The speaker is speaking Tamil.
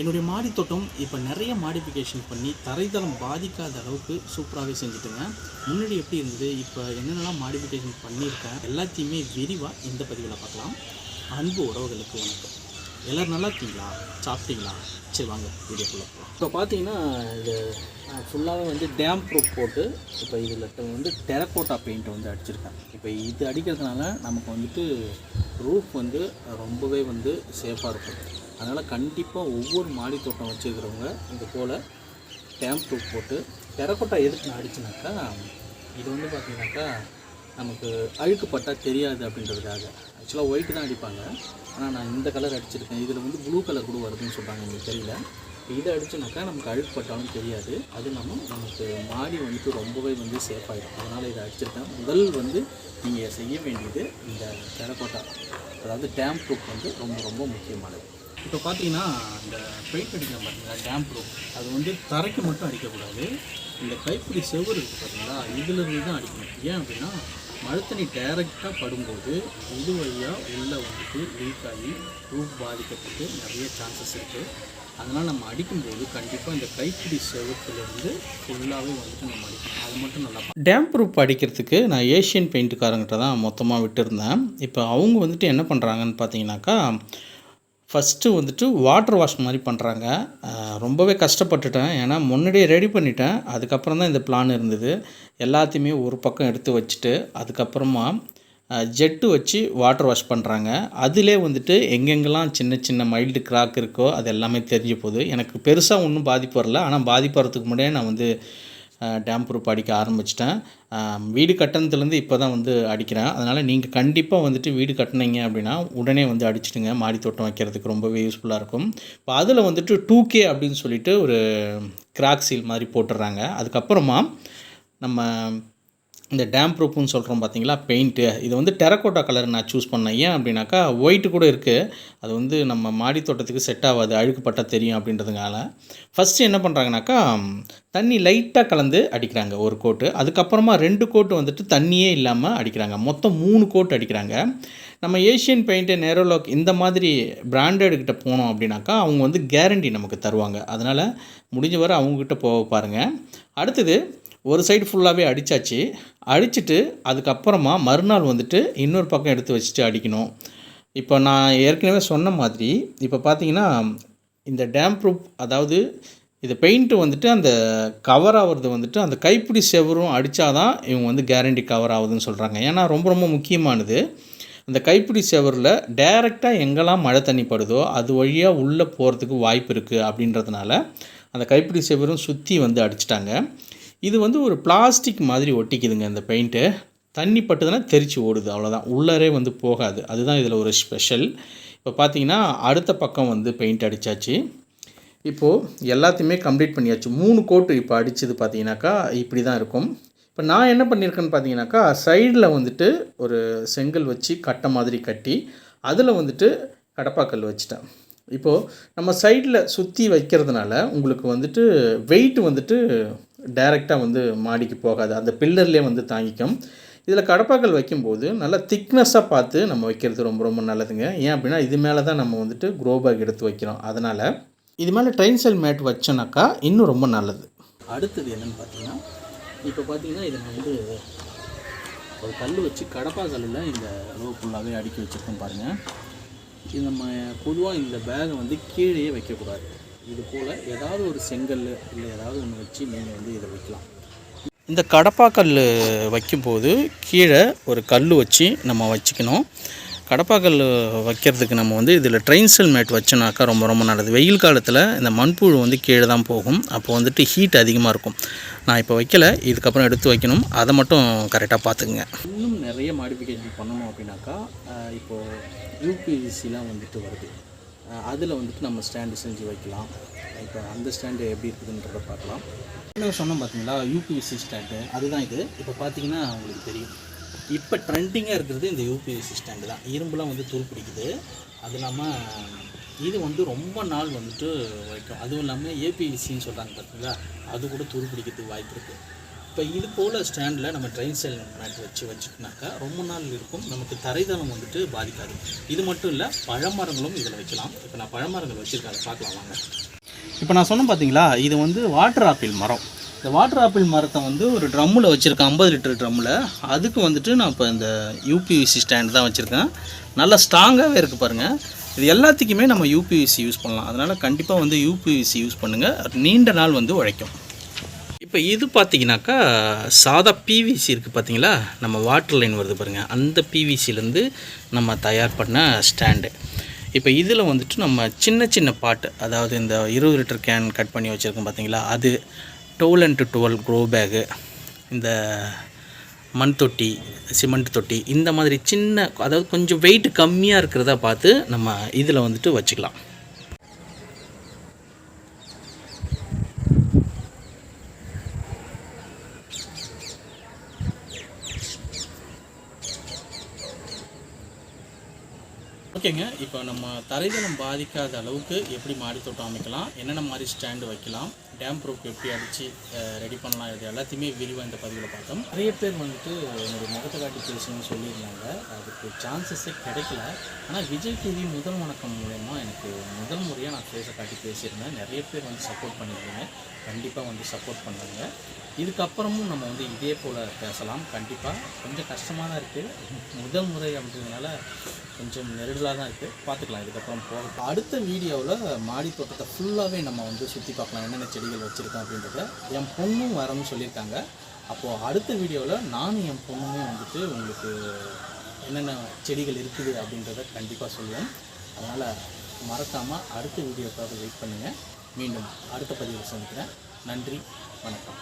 என்னுடைய மாடி தோட்டம் இப்போ நிறைய மாடிஃபிகேஷன் பண்ணி தரைதளம் பாதிக்காத அளவுக்கு சூப்பராகவே செஞ்சுட்டுங்க. முன்னாடி எப்படி இருந்தது? இப்போ என்னென்னலாம் மாடிஃபிகேஷன் பண்ணியிருக்கேன்? எல்லாத்தையுமே விரிவாக இந்த பதிவில் பார்க்கலாம். அன்பு உறவுகளுக்கு வணக்கம். எல்லோரும் நல்லா இருக்கீங்களா? சாப்பிட்டீங்களா? சரி வாங்க வீடியோக்குள்ளே போகலாம் இப்போ பார்த்தீங்கன்னா இது ஃபுல்லாகவே வந்து டேம் ப்ரூப் போட்டு இப்போ இதில் வந்து டெரக்கோட்டா பெயிண்ட் வந்து அடிச்சிருக்கேன் இப்போ இது அடிக்கிறதுனால நமக்கு வந்துட்டு ரூஃப் வந்து ரொம்பவே வந்து சேஃபாக இருக்கும். அதனால் கண்டிப்பாக ஒவ்வொரு மாடி தோட்டம் வச்சுருக்கிறவங்க இது போல் டேம் ப்ரூஃப் போட்டு டெரக்கோட்டா எதுக்கு நான் அடிச்சுனாக்கா இது வந்து பார்த்திங்கனாக்கா நமக்கு அழுக்குப்பட்டா தெரியாது அப்படின்றதுக்காக. ஆக்சுவலாக ஒயிட்டு தான் அடிப்பாங்க. ஆனால் நான் இந்த கலர் அடிச்சிருக்கேன். இதில் வந்து ப்ளூ கலர் கூட வருதுன்னு சொல்கிறாங்க எனக்கு தெரியல. இதை அடிச்சோனாக்கா நமக்கு அழுக்குப்பட்டாலும் தெரியாது. அது இல்லாமல் நமக்கு மாடி வந்துட்டு ரொம்பவே வந்து சேஃப் அதனால் இதை அடிச்சிருக்கேன். முதல் வந்து நீங்கள் செய்ய வேண்டியது இந்த டெரக்கோட்டா அதாவது டேம் ப்ரூஃப் வந்து ரொம்ப ரொம்ப முக்கியமானது. இப்போ பார்த்தீங்கன்னா இந்த பெயிண்ட் அடிக்கலாம் பார்த்தீங்களா? டேம் ப்ரூஃப் அது வந்து தரைக்கு மட்டும் அடிக்கக்கூடாது. இந்த கைப்பிடி செவ்வறு இருக்குது பார்த்தீங்களா? இதிலிருந்து தான் அடிக்கணும். ஏன் அப்படின்னா மழை தண்ணி டைரெக்டாக படும்போது இது வழியாக உள்ளே வந்துட்டு லீக் ஆகி ரூஃப் பாதிக்கப்பட்டு நிறைய சான்சஸ் இருக்குது அதனால் நம்ம அடிக்கும்போது கண்டிப்பாக இந்த கைப்பிடி செவத்துலேருந்து ஃபுல்லாகவே வந்துட்டு நம்ம அடிக்கணும். அது மட்டும் நல்லா டேம் ப்ரூஃப் அடிக்கிறதுக்கு நான் ஏஷியன் பெயிண்ட்டுக்காரங்கிட்ட தான் மொத்தமாக விட்டுருந்தேன். இப்போ அவங்க வந்துட்டு என்ன பண்ணுறாங்கன்னு பார்த்தீங்கன்னாக்கா ஃபஸ்ட்டு வந்துட்டு வாட்டர் வாஷ் மாதிரி பண்ணுறாங்க ரொம்பவே கஷ்டப்பட்டுட்டேன். ஏன்னா முன்னாடியே ரெடி பண்ணிட்டேன். அதுக்கப்புறம் தான் இந்த பிளான் இருந்தது. எல்லாத்தையுமே ஒரு பக்கம் எடுத்து வச்சுட்டு அதுக்கப்புறமா ஜெட்டு வச்சு வாட்டர் வாஷ் பண்ணுறாங்க அதிலே வந்துட்டு எங்கெங்கெல்லாம் சின்ன சின்ன மைல்டு கிராக் இருக்கோ அது எல்லாமே தெரிஞ்சு போகுது. எனக்கு பெருசாக ஒன்றும் பாதிப்பு வரல. ஆனால் பாதிப்பு வரதுக்கு முன்னாடியே நான் வந்து டேம் ப்ரூஃப் அடிக்க ஆரம்பிச்சிட்டேன். வீடு கட்டணத்துலேருந்து இப்போ தான் வந்து அடிக்கிறேன். அதனால் நீங்கள் கண்டிப்பாக வந்துட்டு வீடு கட்டினீங்க அப்படின்னா உடனே வந்து அடிச்சிடுங்க. மாடி தோட்டம் வைக்கிறதுக்கு ரொம்பவே யூஸ்ஃபுல்லாக இருக்கும். இப்போ அதில் வந்துட்டு டூ கே அப்படின்னு சொல்லிட்டு ஒரு கிராக் சீல் மாதிரி போட்டுடுறாங்க அதுக்கப்புறமா நம்ம இந்த டேம் ப்ரூஃப்னு சொல்கிறோம் பார்த்தீங்களா பெயிண்ட்டு இது வந்து டெரக்கோட்டா கலர் நான் சூஸ் பண்ணேன். ஏன் அப்படின்னாக்கா ஒயிட்டு கூட இருக்குது அது வந்து நம்ம மாடி தோட்டத்துக்கு செட் ஆகாது. அழுக்குப்பட்டா தெரியும் அப்படின்றதுனால. ஃபஸ்ட்டு என்ன பண்ணுறாங்கனாக்கா தண்ணி லைட்டாக கலந்து அடிக்கிறாங்க ஒரு கோட்டு அதுக்கப்புறமா ரெண்டு கோட்டு வந்துட்டு தண்ணியே இல்லாமல் அடிக்கிறாங்க. மொத்தம் மூணு கோட்டு அடிக்கிறாங்க. நம்ம ஏஷியன் பெயிண்ட்டு நேரோலாக் இந்த மாதிரி பிராண்டட்கிட்ட போனோம் அப்படின்னாக்கா அவங்க வந்து கேரண்டி நமக்கு தருவாங்க. அதனால் முடிஞ்ச வரை அவங்கக்கிட்ட போக பாருங்கள் அடுத்தது ஒரு சைடு ஃபுல்லாகவே அடித்தாச்சு அடிச்சுட்டு அதுக்கப்புறமா மறுநாள் வந்துட்டு இன்னொரு பக்கம் எடுத்து வச்சுட்டு அடிக்கணும். இப்போ நான் ஏற்கனவே சொன்ன மாதிரி இப்போ பார்த்தீங்கன்னா இந்த டேம் ப்ரூஃப் அதாவது இது பெயிண்ட்டு வந்துட்டு அந்த கவர் ஆகிறது வந்துட்டு அந்த கைப்பிடி செவரும் அடித்தாதான் இவங்க வந்து கேரண்டி கவர் ஆகுதுன்னு சொல்கிறாங்க ஏன்னா ரொம்ப ரொம்ப முக்கியமானது. அந்த கைப்பிடி செவரில் டைரெக்டாக எங்கெல்லாம் மழை தண்ணி படுதோ அது வழியாக உள்ளே போகிறதுக்கு வாய்ப்பு இருக்குது அப்படின்றதுனால அந்த கைப்பிடி செவரும் சுற்றி வந்து அடிச்சிட்டாங்க. இது வந்து ஒரு பிளாஸ்டிக் மாதிரி ஒட்டிக்குதுங்க இந்த பெயிண்ட்டு தண்ணி பட்டுதுன்னா தெரிச்சு ஓடுது அவ்வளோதான் உள்ளரே வந்து போகாது. அதுதான் இதில் ஒரு ஸ்பெஷல் இப்போ பார்த்தீங்கன்னா அடுத்த பக்கம் வந்து பெயிண்ட் அடித்தாச்சு இப்போது எல்லாத்தையுமே கம்ப்ளீட் பண்ணியாச்சு. மூணு கோட்டு இப்போ அடித்தது பார்த்தீங்கன்னாக்கா இப்படி தான் இருக்கும். இப்போ நான் என்ன பண்ணியிருக்கேன்னு பார்த்தீங்கன்னாக்கா சைடில் வந்துட்டு ஒரு செங்கல் வச்சு கட்டை மாதிரி கட்டி அதில் வந்துட்டு கடப்பாக்கல் வச்சுட்டேன். இப்போது நம்ம சைடில் சுற்றி வைக்கிறதுனால உங்களுக்கு வந்துட்டு வெயிட் வந்துட்டு டைரெக்டாக வந்து மாடிக்கு போகாது. அந்த பில்லர்லேயே வந்து தாங்கிக்கும். இதில் கடப்பாக்கல் வைக்கும்போது நல்லா திக்னஸாக பார்த்து நம்ம வைக்கிறது ரொம்ப ரொம்ப நல்லதுங்க. ஏன் அப்படின்னா இது மேலே தான் நம்ம வந்துட்டு க்ரோ பேக் எடுத்து வைக்கிறோம். அதனால் இது மேலே ட்ரெயின் செல் மேட் வச்சோனாக்கா இன்னும் ரொம்ப நல்லது. அடுத்தது என்னென்னு பார்த்தீங்கன்னா இப்போ பார்த்தீங்கன்னா இதை நான் வந்து ஒரு கல் வச்சு கடப்பா கல்லில் இந்த ரோ ஃபுல்லாகவே அடுக்கி வச்சுருக்கோம் பாருங்கள் இது நம்ம பொதுவாக இந்த பேகை வந்து கீழேயே வைக்கக்கூடாது. இது போல் ஏதாவது ஒரு செங்கல் இல்லை ஏதாவது ஒன்று வச்சு நீங்கள் வந்து இதை வைக்கலாம். இந்த கடப்பாக்கல் வைக்கும்போது கீழே ஒரு கல் வச்சு நம்ம வச்சுக்கணும். கடப்பாக்கல் வைக்கிறதுக்கு நம்ம வந்து இதில் ட்ரெயின்சல் மேட் வச்சோனாக்கா ரொம்ப ரொம்ப நல்லது. வெயில் காலத்தில் இந்த மண்புழு வந்து கீழே தான் போகும். அப்போ வந்துட்டு ஹீட் அதிகமாக இருக்கும். நான் இப்போ வைக்கலை. இதுக்கப்புறம் எடுத்து வைக்கணும். அதை மட்டும் கரெக்டாக பார்த்துக்குங்க. இன்னும் நிறைய மாடிஃபிகேஷன் பண்ணணும் அப்படின்னாக்கா இப்போது யூபிஎஸ்சிலாம் வந்துட்டு வருது. அதில் வந்துட்டு நம்ம ஸ்டாண்டு செஞ்சு வைக்கலாம். இப்போ அந்த ஸ்டாண்டு எப்படி இருக்குதுன்றதை பார்க்கலாம். என்ன சொன்னோம் பார்த்தீங்களா யூபிஎஸ்சி ஸ்டாண்டு அதுதான் இது. இப்போ பார்த்தீங்கன்னா உங்களுக்கு தெரியும். இப்போ ட்ரெண்டிங்காக இருக்கிறது இந்த யூபிஎஸ்சி ஸ்டாண்டு தான். இரும்புலாம் வந்து தூள் பிடிக்குது. அது இல்லாமல் இது வந்து ரொம்ப நாள் வந்துட்டு வைக்கும். அதுவும் இல்லாமல் ஏபிஎஸ்சின்னு சொல்கிறாங்க பார்த்தீங்களா அது கூட தூள் பிடிக்கிறதுக்கு வாய்ப்பு இருக்குது இப்போ இது போல் ஸ்டாண்டில் நம்ம ட்ரெயின் செல் மேட் வச்சு வச்சுக்கினாக்கா ரொம்ப நாள் இருக்கும். நமக்கு தரைதளம் வந்துட்டு பாதிக்காது. இது மட்டும் இல்லை பழமரங்களும் இதில் வைக்கலாம். இப்போ நான் பழமரங்கள் வச்சுருக்கேன் அதை பார்க்கலாம் வாங்க. இப்போ நான் சொன்னேன் பார்த்தீங்களா இது வந்து வாட்டர் ஆப்பிள் மரம். இந்த வாட்டர் ஆப்பிள் மரத்தை வந்து ஒரு ட்ரம்மில் வச்சுருக்கேன் ஐம்பது லிட்டர் ட்ரம்மில் அதுக்கு வந்துட்டு நான் இப்போ இந்த யூபிவிசி ஸ்டாண்ட் தான் வச்சுருக்கேன். நல்லா ஸ்ட்ராங்காகவே இருக்குது பாருங்கள் இது எல்லாத்துக்குமே நம்ம யூபிவிசி யூஸ் பண்ணலாம். அதனால் கண்டிப்பாக வந்து யூபிவிசி யூஸ் பண்ணுங்கள் நீண்ட நாள் வந்து உழைக்கும். இப்போ இது பார்த்தீங்கன்னாக்கா சாதா பிவிசி இருக்குது பார்த்தீங்களா நம்ம வாட்டர் லைன் வருது பாருங்கள் அந்த பிவிசிலேருந்து நம்ம தயார் பண்ண ஸ்டாண்டு இப்போ இதில் வந்துட்டு நம்ம சின்ன சின்ன பாட்டு அதாவது இந்த இருபது லிட்டர் கேன் கட் பண்ணி வச்சுருக்கோம் பார்த்தீங்களா அது twelve and twelve grow bag இந்த மண் தொட்டி சிமெண்ட் தொட்டி இந்த மாதிரி சின்ன அதாவது கொஞ்சம் வெயிட் கம்மியாக இருக்கிறதா பார்த்து நம்ம இதில் வந்துட்டு வச்சுக்கலாம். ஓகேங்க. இப்போ நம்ம தரைதளம் பாதிக்காத அளவுக்கு எப்படி மாடி தோட்டம் அமைக்கலாம்? என்னென்ன மாதிரி ஸ்டாண்டு வைக்கலாம்? டேம் ப்ரூஃப் எப்படி அடித்து ரெடி பண்ணலாம்? இது எல்லாத்தையுமே விரிவாக இந்த பதிவில் பார்த்தோம். நிறைய பேர் வந்துட்டு என்னுடைய முகத்தை காட்டி பேசணும்னு சொல்லியிருந்தாங்க. அதுக்கு சான்சஸே கிடைக்கல. ஆனால் விஜய் டிவி முதல் வணக்கம் மூலயமா எனக்கு முதல் முறையாக நான் ஃபேஸை காட்டி பேசியிருந்தேன். நிறைய பேர் வந்து சப்போர்ட் பண்ணியிருந்தீங்க. கண்டிப்பாக வந்து சப்போர்ட் பண்ணுறாங்க இதுக்கப்புறமும் நம்ம வந்து இதே போல் பேசலாம். கண்டிப்பாக கொஞ்சம் கஷ்டமாக தான் இருக்குது முதல் முறை அப்படின்றதுனால கொஞ்சம் நெருடலாக தான் இருக்குது பார்த்துக்கலாம் இதுக்கப்புறம் போக அடுத்த வீடியோவில் மாடி தோட்டத்தை ஃபுல்லாகவே நம்ம வந்து சுற்றி பார்க்கலாம். என்னென்ன செடிகள் வச்சுருக்கோம் அப்படின்றத என் பொண்ணும் வரணும்னு சொல்லியிருக்காங்க. அப்போது அடுத்த வீடியோவில் நானும் என் பொண்ணுமே வந்துட்டு உங்களுக்கு என்னென்ன செடிகள் இருக்குது அப்படின்றத கண்டிப்பாக சொல்லுவேன் அதனால் மறக்காமல் அடுத்த வீடியோக்காக வெயிட் பண்ணுங்கள் மீண்டும் அடுத்த பதிவில் சந்திக்கிறேன். நன்றி வணக்கம்.